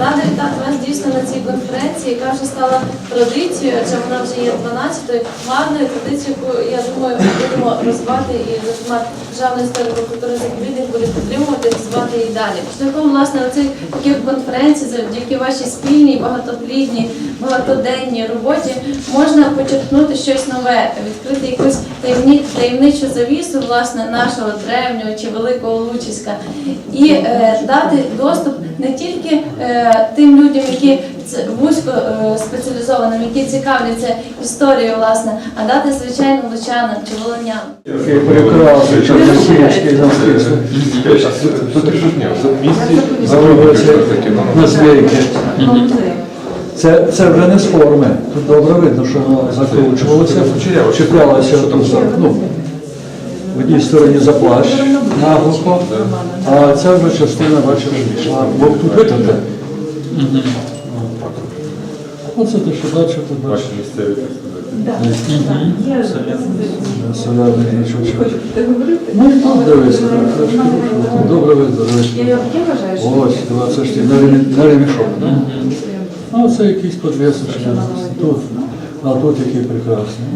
Рада вітати вас дійсно на цій конференції, яка вже стала традицією, адже вона вже є 12-ю гарною традицією, яку, я думаю, будемо розвивати і зокрема державної історії культури заповідник буде підтримувати, розвивати і далі. Шляхом власне на цих таких конференцій, завдяки вашій спільній, багатоплідній, багатоденній роботі можна почерпнути щось нове, відкрити якусь таємні, таємничу завісу власне нашого древнього чи великого Лучиська і е, дати доступ не тільки е, тим людям, які вузько е, спеціалізованим, які цікавляться історією, власне, а дати звичайно лучанам чи волонянам. Це, це вже не з форми. Тут добре видно, що воно закручувалося, чіплялося ну, в одній стороні за плащ наглухо, а ця вже частина, бачиш. Бо тут витягне. Оце те, що бачив, тут бачиш. Солярний значочок. Ну, тут дивися, так. Добре видно, дивись. Ось, два, це ж ті, на ремі- на ремішок. А це якийсь подвісочки. Тут, а тут який прекрасний.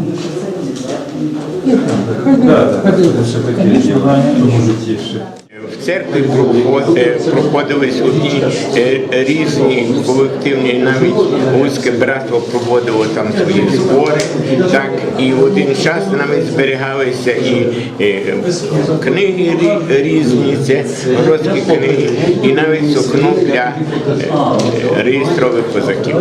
Хай дивиться, хай дивиться. В церкві проход- е, проходились одні е, різні колективні, навіть Луцьке братство проводило там свої збори. Так, і в один час навіть зберігалися і е, книги різні, це городські книги, і навіть сукно для е, реєстрових козаків.